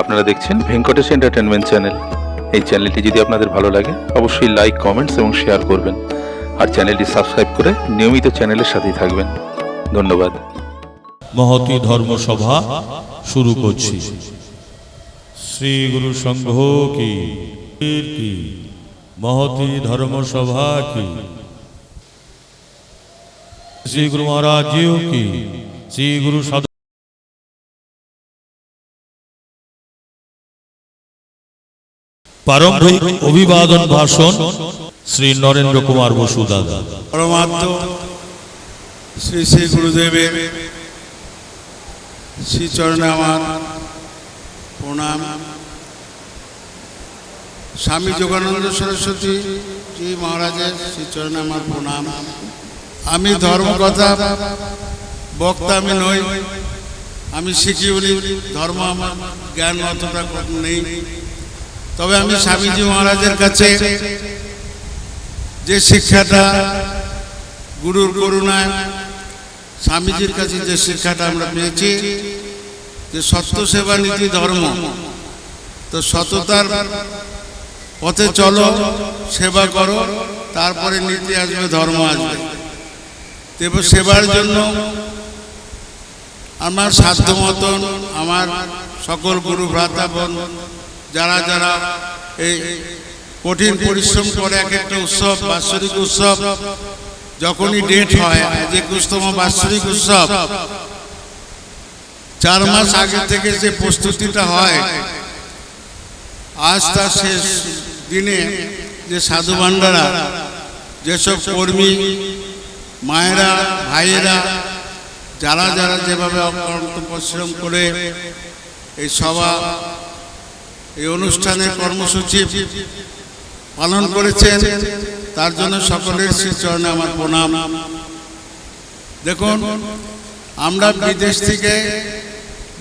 আপনারা দেখছেন Venkatesh entertainment channel এই চ্যানেলটি যদি আপনাদের ভালো লাগে, অবশ্যই লাইক কমেন্টস এবং শেয়ার করবেন। আর চ্যানেলটি সাবস্ক্রাইব করে নিয়মিত চ্যানেলের সাথেই থাকবেন। ধন্যবাদ। মহতি ধর্মসভা শুরু করছি। শ্রী গুরু সংঘ কি মহতি ধর্মসভা কি, শ্রী গুরু মহারাজ কি, শ্রী গুরু সাধু প্রারম্ভিক অভিবাদন ভাষণ শ্রী নরেন্দ্র কুমার বসু দাদা। পরমাত্ম শ্রী শ্রী গুরুদেবের শ্রীচরণে আমার প্রণাম। স্বামী যোগানন্দ সরস্বতী জি মহারাজের শ্রীচরণে আমার প্রণাম। আমি ধর্মকথা বক্তা আমি নই। আমি শিখি বলি, ধর্ম আমার, জ্ঞান অতটা নেই। তবে আমি স্বামীজি মহারাজের কাছে যে শিক্ষাটা গুরুর করুণায় স্বামীজির কাছে যে শিক্ষাটা আমরা পেয়েছি যে সত্য সেবা নীতি ধর্ম তো সততার পথে চলো সেবা করো তারপরে নীতি আসবে ধর্ম আসবে। এবার সেবার জন্য আমার সাধ্য মতন আমার সকল গুরু ভ্রাতাবন যারা যারা এই কঠিন পরিশ্রম করে এক একটা উৎসব, বাৎসরিক উৎসব, যখনই ডেট হয় আজ একুশতম বাৎসরিক উৎসব, চার মাস আগে থেকে যে প্রস্তুতিটা হয়, আজ তার শেষ দিনে যে সাধু ভান্ডারা যেসব কর্মী, মায়েরা, ভাইয়েরা, যারা যারা যেভাবে অক্লান্ত পরিশ্রম করে, এই সভা এই অনুষ্ঠানের কর্মসূচি পালন করেছেন। তার জন্য সকলের শ্রীচরণে আমার প্রণাম। দেখুন আমরা বিদেশ থেকে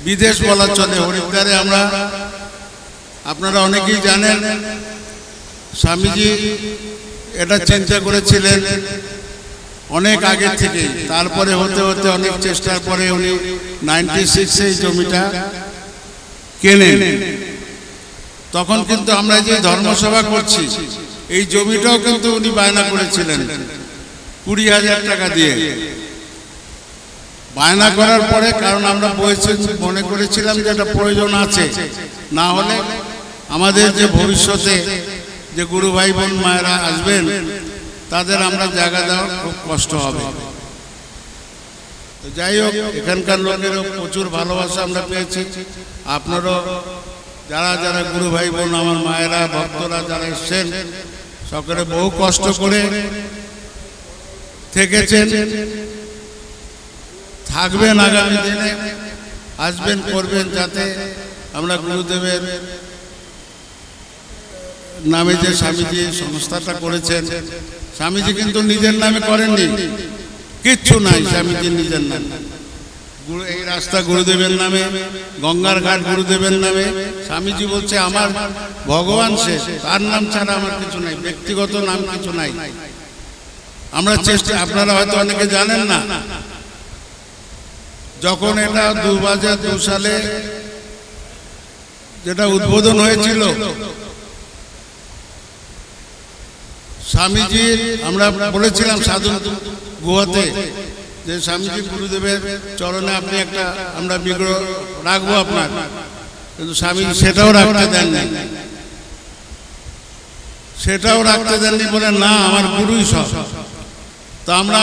বিদেশ বলা চলে হরিদ্বারে আমরা আপনারা অনেকেই জানেন স্বামীজি এটা চিন্তা করেছিলেন অনেক আগে থেকে তারপরে হতে হতে অনেক চেষ্টার পরে উনি নাইনটি সিক্সে জমিটা কেনেন। তখন কিন্তু আমরা যে ধর্মসভা করছি এই জমিটাও কিন্তু উনি বায়না করেছিলেন। কুড়ি হাজার টাকা দিয়ে। বায়না করার পরে কারণ আমরা মনে করেছিলাম যে একটা প্রয়োজন আছে। না হলে আমাদের যে ভবিষ্যতে যে গুরু ভাই বোন মায়েরা আসবেন তাদের আমরা জায়গা দেওয়ার খুব কষ্ট হবে। তো যাই হোক এখানকার লোকেরও প্রচুর ভালোবাসা আমরা পেয়েছি। আপনারও যারা যারা গুরু ভাই বোন, আমার মায়েরা, ভক্তরা যারা এসছেন, সকলে বহু কষ্ট করে থেকেছেন। থাকবেন আগামী দিনে, আসবেন, করবেন যাতে আমরা গুরুদেবের নামে যে স্বামীজি সংস্থাটা করেছেন, স্বামীজি কিন্তু নিজের নামে করেননি। কিচ্ছু নাই স্বামীজি নিজের নামে। এই রাস্তা গুরুদেবের নামে, গঙ্গার ঘাট গুরুদেবের নামে। স্বামীজি বলছে, আমার ভগবান সে, তার নাম ছাড়া আমার কিছু নাই, ব্যক্তিগত নাম কিছু নাই। আমরা চেষ্টা আপনারা হয়তো অনেকে জানেন না, যখন এটা দু হাজার দু সালে যেটা উদ্বোধন হয়েছিল, স্বামীজির আমরা বলেছিলাম সাধু গুহাতে যে স্বামীজি গুরুদেবের চরণে আপনি একটা আমরা বিগ্রহ রাখব আপনার। কিন্তু স্বামী সেটাও রাখতে দেননি। সেটাও রাখতে দেননি বলে, না, আমার গুরুই সব। তো আমরা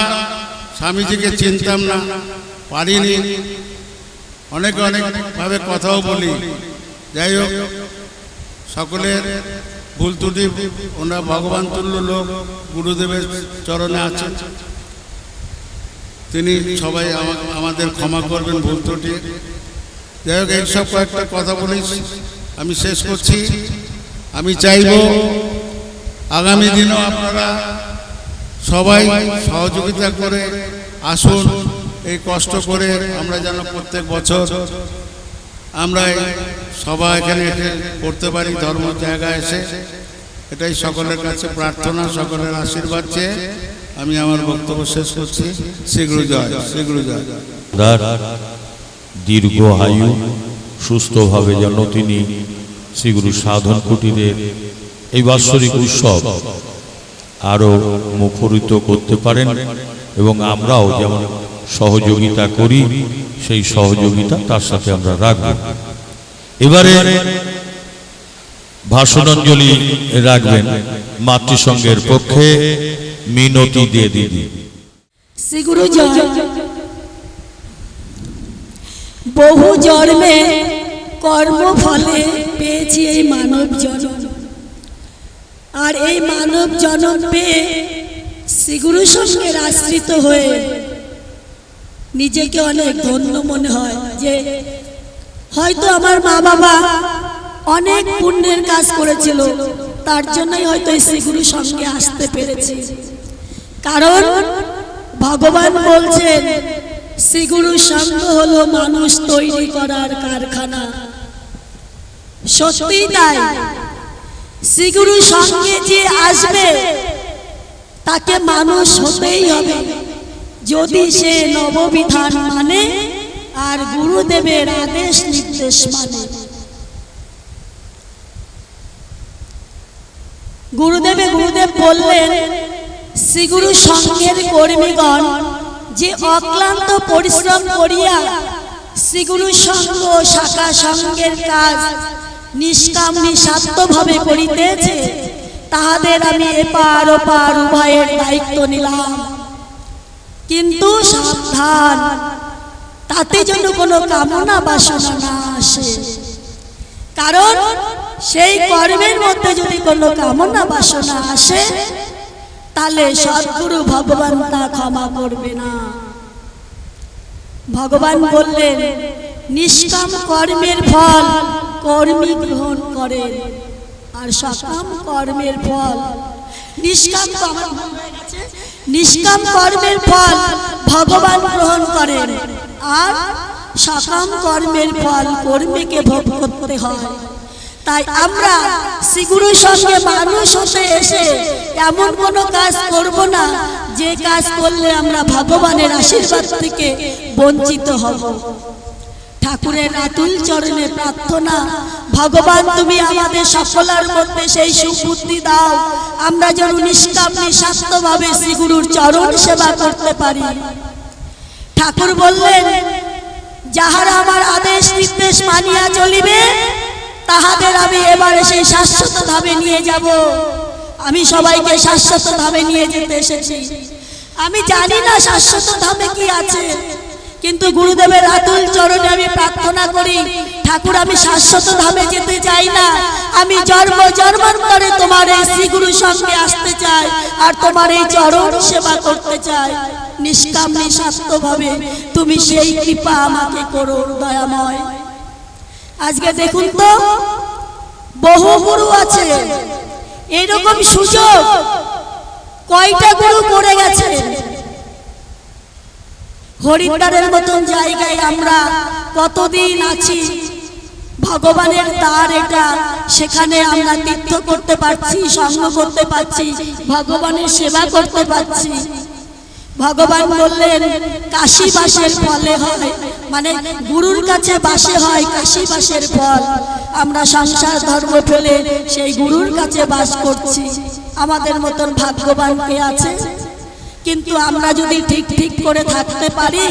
স্বামীজিকে চিনতাম না, পারিনি। অনেক অনেকভাবে কথাও বলি। যাই হোক, সকলের ভুল ত্রুটি, ওনারা ভগবান তুল্য লোক, গুরুদেবের চরণে আছেন। তিনি সবাই আমাদের ক্ষমা করবেন ভুল ত্রুটি। যাই হোক এইসব কয়েকটা কথা বলেই আমি শেষ করছি। আমি চাইব আগামী দিনেও আপনারা সবাই সহযোগিতা করে আসুন, এই কষ্ট করে আমরা যেন প্রত্যেক বছর আমরা সবাই এখানে করতে পারি, ধর্ম জায়গায় এসে। এটাই সকলের কাছে প্রার্থনা, সকলের আশীর্বাদ চেয়ে। আমি আমার বক্তব্য শেষ করছি। শীঘ্র জয় শীঘ্র জয় দীর্ঘ আয়ু, সুস্থভাবে যেন তিনি শ্রীগুরু সাধন কুটিরের এই বাৎসরিক উৎসব আরও মুখরিত করতে পারেন এবং আমরাও যেমন সহযোগিতা করি, সেই সহযোগিতা তার সাথে আমরা রাখব। এবারে ভাষণাঞ্জলি রাখবেন মাতৃসংঘের পক্ষে। মিনতি দিয়ে দিদি বহু জন্মে কর্মফলে পেয়েছি এই মানব জন্ম। আর এই মানব জন্ম পেয়ে শ্রীগুরু সঙ্গের আশ্রিত হয়ে নিজেকে অনেক ধন্য মনে হয় যে হয়তো আমার মা বাবা অনেক পুণ্যের কাজ করেছিল, তার জন্যই হয়তো এই শ্রীগুরু সঙ্গে আসতে পেরেছি। কারণ ভগবান বলছেন, শ্রীগুরু সঙ্গ হলো মানুষ তৈরি করার কারখানা। সত্যি তাই। শ্রীগুরু সঙ্গে যে আসবে, তাকে মানুষ হতেই হবে। যদি সে নববিধান মানে আর গুরুদেবের আদেশ নির্দেশ মানে। গুরুদেবে গুরুদেব বললেন শ্রীগুরু সঙ্গের কর্মীগণ যে অক্লান্ত পরিশ্রম করিয়া শ্রীগুরু ও শাখা সঙ্গের কাজ নিষ্কাম নিঃস্বার্থভাবে করিতেছে, তাহাদের আমি এপার ওপার উভয়ের দায়িত্ব নিলাম। কিন্তু সাবধান, তাতে যেন কোনো কামনা বাসনা না আসে। কারণ সেই কর্মের মধ্যে যদি কোনো কামনা বাসনা আসে তাহলে সদ্গুরু ভগবান তা ক্ষমা করবে না। ভগবান বললেন নিষ্কাম কর্মের ফল কর্মী গ্রহণ করেন। আর সকাম কর্মের ফল নিষ্কাম। নিষ্কাম কর্মের ফল ভগবান গ্রহণ করেন। আর সকাম কর্মের ফল কর্মীকে ভোগ করতে হয়। তাই আমরা শ্রীগুরুর সঙ্গে মানুষ হতে এসে এমন কোনো কাজ করব না। যে কাজ করলে আমরা ভগবানের আশীর্বাদ থেকে বঞ্চিত হব। ঠাকুরের আতুল চরণে প্রার্থনা, ভগবান তুমি আমাদের সকলের মধ্যে সেই সুবুদ্ধি দাও। আমরা যেন নিষ্কাম নিঃস্বার্থভাবে শ্রীগুরুর চরণ সেবা করতে পারি। ঠাকুর বললেন, যাহারা আমার আদেশ, নির্দেশ মানিয়া চলিবে, তাহাদের আমি এবারে সেই শাশ্বত ধামে নিয়ে যাব। আমি সবাইকে শাশ্বত ধামে নিয়ে যেতে এসেছি। আমি জানি না শাশ্বত ধামে কি আছে, কিন্তু গুরুদেবের আতুল চরণে আমি প্রার্থনা করি, ঠাকুর, আমি শাশ্বত ধামে যেতে চাই না। আমি জন্ম, জন্মান্তরে তোমার এই শ্রীগুরুর সঙ্গে আসতে চাই আর তোমার এই চরণ সেবা করতে চাই। নিষ্কাম, নিঃস্বার্থভাবে তুমি সেই কৃপা আমাকে করো, দয়াময়। আজকে দেখুন তো, বহু গুরু আছে এরকম সুযোগ কয়টা গুরু করে গেছে হরিদ্বারের মতন জায়গায় আমরা কতদিন আছি? ভগবানের দ্বার এটা, সেখানে আমরা তীর্থ করতে পারছি সঙ্গ করতে পারছি, ভগবানের সেবা করতে পারছি। ভগবান বললেন, কাশি বাসের ফলে হয় মানে গুরুর কাছে বাসে হয়, কাশি বাসের ফল। আমরা সংসার ধর্ম ফেলে সেই গুরুর কাছে বাস করছি। আমাদের মতন ভাগ্যবান কে আছে? কিন্তু আমরা যদি ঠিক ঠিক করে থাকতে পারি,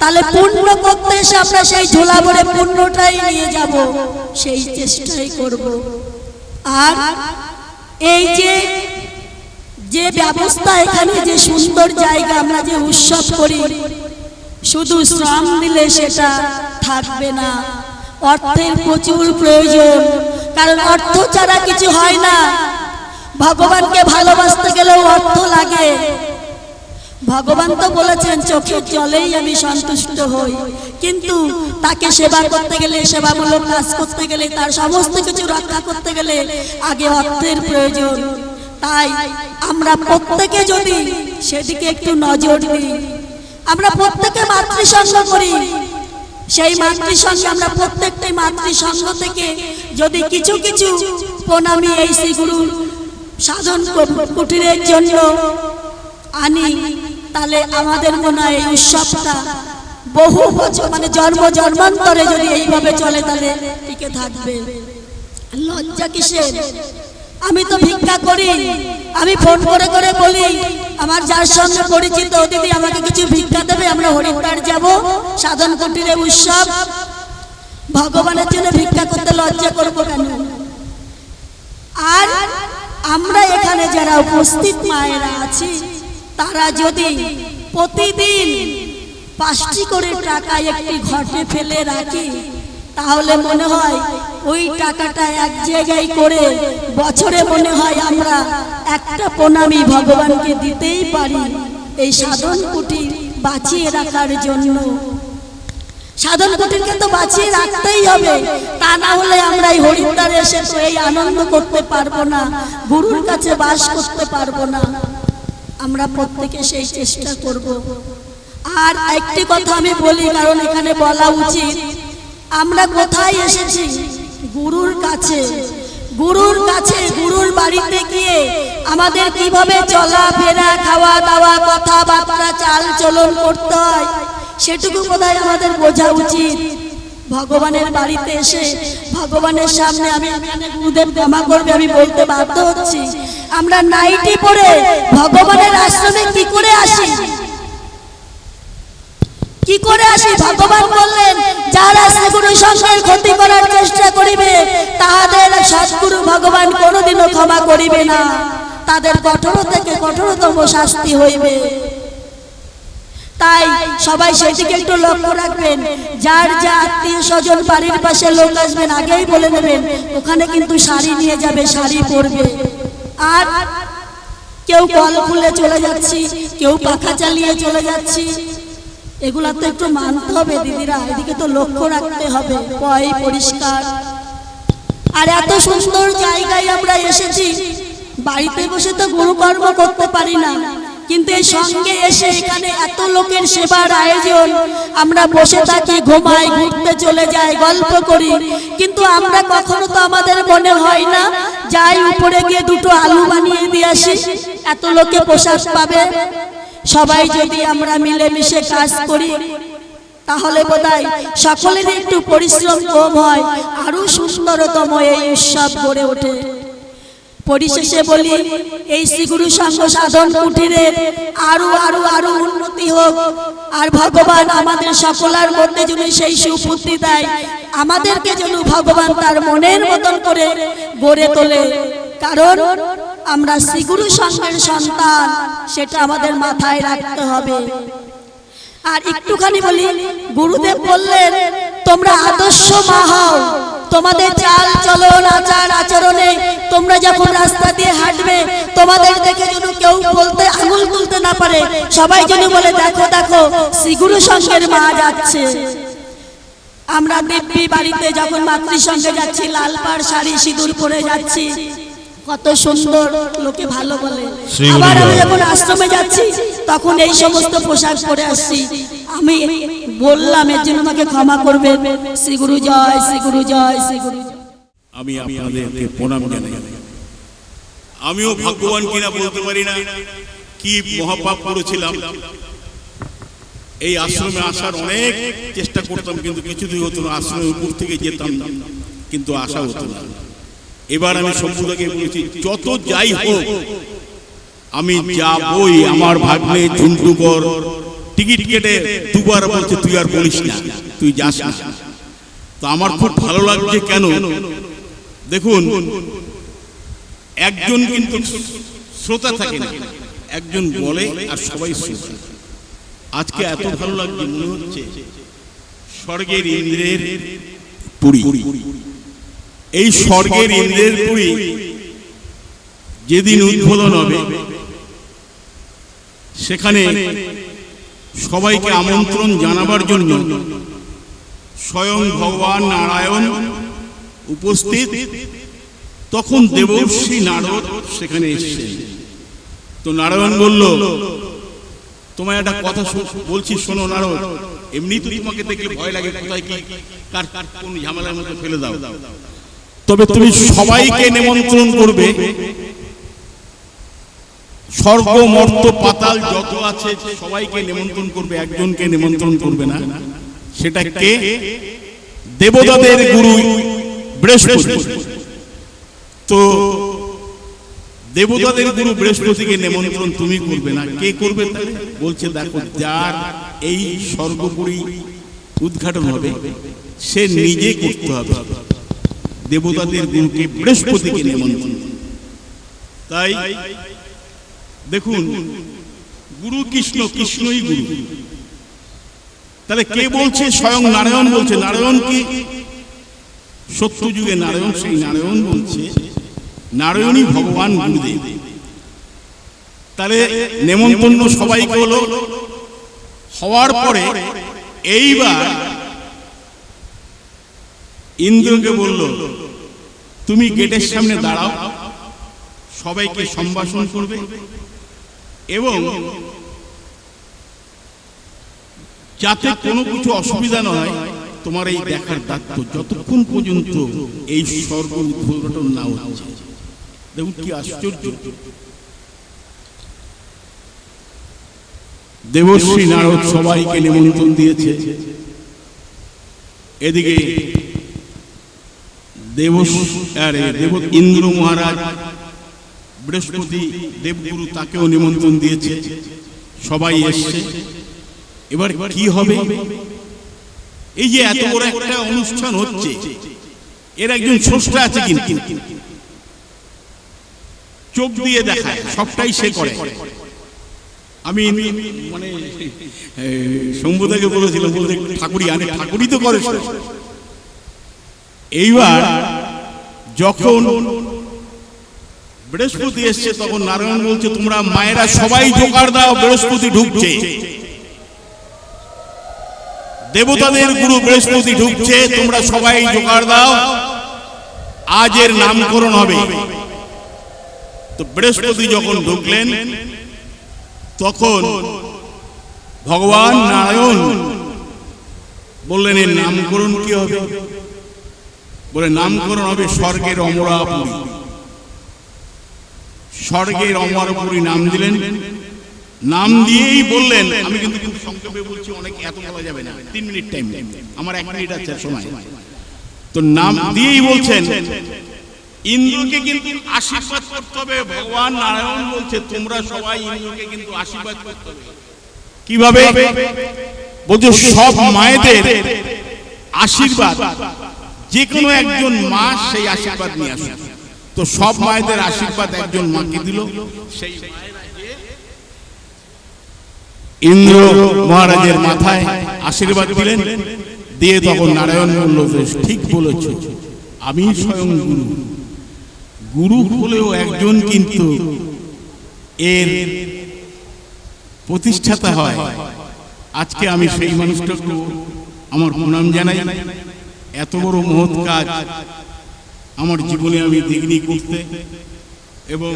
তাহলে পূর্ণ করতে এসে আমরা সেই ঝোলা ভরে পূর্ণটাই নিয়ে যাব, সেই চেষ্টাই করব। আর এই যে যে ব্যবস্থা এখানে, যে সুন্দর জায়গা আমরা যে উৎসব করি, শুধু শ্রম দিলে সেটা থাকবে না। অর্থের প্রচুর প্রয়োজন, কারণ অর্থ ছাড়া কিছু হয় না। ভগবানকে ভালোবাসতে গেলেও অর্থ লাগে। ভগবান তো বলেছেন, চোখের জলেই আমি সন্তুষ্ট হই। কিন্তু তাকে সেবা করতে গেলে, সেবামূলক কাজ করতে গেলে, তার সমস্ত কিছু রক্ষা করতে গেলে আগে অর্থের প্রয়োজন। তাই আমরা প্রত্যেকে যদি সেদিকে একটু নজর দিই, আমরা প্রত্যেকে মাতৃসঙ্গ করি সেই মাতৃসঙ্গে আমরা প্রত্যেকটাই মাতৃসঙ্গ থেকে যদি কিছু কিছু প্রণামী এই শ্রীগুরু সাধন কুটিরের জন্য আনি, তাহলে আমাদের মনে হয় এই উৎসবটা বহু বছর মানে জন্ম জন্মান্তরে যদি এইভাবে চলে, তাহলে টিকে থাকবে। লজ্জা কিসের? আমি তো ভিক্ষা করি। আমি ফোন করে করে বলি, আমার যার সঙ্গে পরিচিত দিদি আমাকে কিছু ভিক্ষা দেবে, আমরা হরিদ্বার যাব, সাধন কুটিরে উৎসব। ভগবানের জন্য ভিক্ষা করতে লজ্জা করব কেন? আর আমরা এখানে যারা উপস্থিত মায়েরা আছি, তারা যদি প্রতিদিন পাঁচটি করে টাকা একটি ঘটে ফেলে রাখি তাহলে মনে হয় ওই টাকাটা এক জায়গায় করে বছরে মনে হয় আমরা একটা প্রণামী ভগবানকে দিতেই পারি এই সাধন কুটির বাঁচিয়ে রাখার জন্য। সাধন কুটিরকে তো বাঁচিয়ে রাখতেই হবে, তা না হলে আমরা এই হরিদ্বারে এসে তো এই আনন্দ করতে পারব না, গুরুর কাছে বাস করতে পারব না। আমরা প্রত্যেকে সেই চেষ্টা করব। আর একটি কথা আমি বলি, কারণ এখানে বলা উচিত আমরা কোথায় এসেছি? গুরুর কাছে। গুরুর কাছে, গুরুর বাড়িতে গিয়ে আমাদের কীভাবে চলাফেরা খাওয়া দাওয়া কথাবার্তা, চাল চলন করতে হয়, সেটুকু বোধহয় আমাদের বোঝা উচিত। ভগবানের বাড়িতে এসে, ভগবানের সামনে আমি গুরুদেব ক্ষমা করবে, আমি বলতে বাধ্য হচ্ছি। আমরা নাইটি পরে ভগবানের আশ্রমে কি করে আসি? কি করে আসি? ভগবান বললেন, যারা শ্রীগুরু সঙ্গের ক্ষতি করার চেষ্টা করিবে, তাহাদের সৎগুরু ভগবান কোনোদিনও ক্ষমা করিবে না। তাদের কঠোর থেকে কঠোরতম শাস্তি হইবে। তাই সবাই সেদিকে একটু লক্ষ্য রাখবেন। যার যা আত্মীয় স্বজন বাড়ির পাশে লোক আসবেন, আগেই বলে নেবেন, ওখানে কিন্তু শাড়ি নিয়ে যাবে, শাড়ি পরবে। আর কেউ কল খুলে চলে যাচ্ছি, কেউ পাখা চালিয়ে চলে যাচ্ছি। এগুলা তো একটু মানতে হবে দিদিরা, এদিকে তো লক্ষ্য রাখতে হবে, পয় পরিষ্কার। আর এত সুন্দর জায়গায় আমরা এসেছি, বাড়িতে বসে তো গুরুকর্ম করতে পারি না, কিন্তু এই সঙ্গে এসে এখানে এত লোকের সেবার আয়োজন, আমরা বসে থাকি, ঘুমাই, ঘুরতে চলে যাই, গল্প করি, কিন্তু আমরা কখনো তো আমাদের মনে হয় না, যাই উপরে গিয়ে দুটো আলু বানিয়ে দিয়ে আসি, এত লোকে পোশাক পাবে। সবাই যদি আমরা মিলেমিশে কাজ করি, তাহলে বোধহয় সকলের একটু পরিশ্রম কম হয়, আরও সুন্দরতম এই উৎসব গড়ে ওঠে। পরিশেষে বলি, এই শ্রীগুরু সংঘ সাধন কুটিরের আরও আরও আরও উন্নতি হোক। আর ভগবান আমাদের সকলার মধ্যে যেন সেই সুবুদ্ধি দেয়, আমাদেরকে যেন ভগবান তার মনের মতন করে গড়ে তোলে। কারণ আমরা শ্রীগুরু সংঘের সন্তান, সেটা আমাদের মাথায় রাখতে হবে। আর একটুখানি বলি, গুরুদেব বললেন, তোমরা আদর্শ মা হও। তোমাদের চাল চলন আচার আচরণে। তোমরা যখন রাস্তা দিয়ে হাঁটবে, তোমাদের দেখে যেন কেউ বলতে, আঙুল তুলতে না পারে। সবাই যেন বলে, দেখো দেখো, শ্রীগুরু সঙ্গের মা যাচ্ছে। আমরা দিব্যি বাড়িতে যখন মাতৃ সঙ্গে যাচ্ছি, লাল পাড় শাড়ি সিঁদুর পরে যাচ্ছি। কত সুন্দর লোকে ভালো বলে। আবার আমি যখন আশ্রমে যাচ্ছি তখন এই সমস্ত পোশাক পরে আসছি। আমি বললাম এর জন্য আমাকে ক্ষমা করবেন শ্রী গুরু জয় শ্রী গুরু জয় শ্রী গুরু আমি আপনাদেরকে প্রণাম জানাই। আমিও ভাগ্যবান কিনা বলতে পারি না কি মহাপাপ করেছিলাম। এই আশ্রমে আসার অনেক চেষ্টা করতাম কিন্তু কিছুতেই হতো না আশ্রমের উপর থেকে যেতাম না কিন্তু আশা হতো না। এবার আমি সম্পূর্ণকে বলেছি যত যাই হোক আমি যাবই আমার ভাগ্নে ঝুন্টু কর। টিকিট কেটে দুবার বলছে তুই আর বলিস না তুই যাস না। তো আমার খুব ভালো লাগছে কেন? দেখুন একজন কিন্তু শ্রোতা থাকে না। একজন বলে আর সবাই শ্রোতা। আজকে এত ভালো লাগছে মনে হচ্ছে স্বর্গের ইন্দ্রের পুরী। এই স্বর্গের ইন্দ্রের পুরী যেদিন উদ্বোধন হবে সেখানে সবাইকে আমন্ত্রণ জানাবার জন্য স্বয়ং ভগবান নারায়ণ উপস্থিত। তখন দেবশ্রী নারদ সেখানে এসেছেন। তো নারায়ণ বলল তোমায় একটা কথা বলছি শোনো নারদ। এমনি তো তোমাকে দেখলে ভয় লাগে কোথায় কি কার কার কোন ঝামেলার মধ্যে ফেলে দাও। তবে তুমি সবাইকে নিমন্ত্রণ করবে। স্বর্গ মর্ত পাতাল যত আছে সবাইকে নিমন্ত্রণ করবে একজনকে নিমন্ত্রণ করবে না। সেটা কে? দেবতাদের গুরু বৃহস্পতি। তো দেবতাদের গুরু বৃহস্পতিকে নিমন্ত্রণ তুমি করবে না। কে করবে? বলছে দেখো যার এই স্বর্গপুরী উদ্ঘাটন হবে সে নিজে করতে হবে। দেবতাদের গুরুকে বৃহস্পতিকে নিমন্ত্রণ। তাই, দেখুন, গুরু কৃষ্ণ কৃষ্ণই গুরু। তাহলে কে বলছে স্বয়ং নারায়ণ বলছে? নারায়ণ কি? সত্য যুগে নারায়ণ, সেই নারায়ণ বলছে, নারায়ণই ভগবান গুরুদেব। তাহলে নেমন্তন্ন সবাইকে হলো, হওয়ার পরে এইবার ইন্দ্রকে বলল তুমি গেটের সামনে দাঁড়াও। সবাইকে সম্ভাষণ করবে এবং যাতে কোনো কিছু অসুবিধা না হয় তোমার এই দেখার দায়িত্ব যতক্ষণ পর্যন্ত এই স্বর্গ উদ্ঘাটন না হচ্ছে। দেখুন কি আশ্চর্য। দেবশ্রী নারদ সবাইকে নিমন্ত্রণ দিয়েছে। এদিকে দেব আরে দেব ইন্দ্র মহারাজ, বৃহস্পতি দেবগুরু তাকেও নিমন্ত্রণ দিয়েছে। সবাই এসছে। এবার কি হবে? এই যে এত বড় একটা অনুষ্ঠান হচ্ছে, এর একজন স্রষ্টা আছে কিন্তু চোখ দিয়ে দেখায়, সবটাই সে করে। আমি মানে শম্ভুদাকে বলেছিলাম বলতে ঠাকুরই আনে ঠাকুরই তো করে। এইবার যখন বৃহস্পতি এসছে তখন নারায়ণ বলছে তোমরা মায়েরা সবাই জোগাড় দাও বৃহস্পতি ঢুকছে। দেবতাদের গুরু বৃহস্পতি ঢুকছে তোমরা সবাই জোগাড় দাও আজের নামকরণ হবে। তো বৃহস্পতি যখন ঢুকলেন তখন ভগবান নারায়ণ বললেন এর নামকরণ কি হবে? বলে, নামকরণ হবে স্বর্গের অমরাপুরী। স্বর্গের অমরাপুরী নাম দিলেন। নাম দিয়েই বললেন, আমি কিন্তু কিন্তু সংক্ষেপে বলছি, অনেক এত বলা যাবে না। তিন মিনিট টাইম আমার এক মিনিট আছে, সময় তো নাম দিয়েই বলছেন, ইন্দ্রকে কিন্তু আশীর্বাদ করতে হবে। ভগবান নারায়ণ বলছে, তোমরা সবাই ইন্দ্রকে কিন্তু আশীর্বাদ করতে হবে। কীভাবে? বলছে, সব মায়েদের আশীর্বাদ। যে কোনো একজন মা সেই আশীর্বাদ নিয়ে আসে। তো সব মায়েদের আশীর্বাদ একজন মাকে দিল। সেই ইন্দ্র মহারাজের মাথায় আশীর্বাদ দিলেন। দিয়ে তখন নারায়ণ বলল ঠিক বলেছ। আমি স্বয়ং গুরু। গুরু হলেও একজন কিন্তু এর প্রতিষ্ঠাতা হয়। আজকে আমি সেই মানুষটাকে আমার প্রণাম জানাই। এত বড় মহৎ কাজ আমার জীবনে আমি দেখিনি করতে। এবং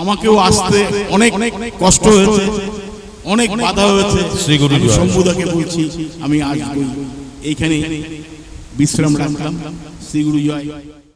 আমাকেও আসতে অনেক অনেক কষ্ট হয়েছে অনেক বাধা হয়েছে। শ্রী গুরু আমি শম্ভুদাকে বলছি আমি আসবই এইখানে বিশ্রাম রাখলাম। শ্রীগুরু জয়।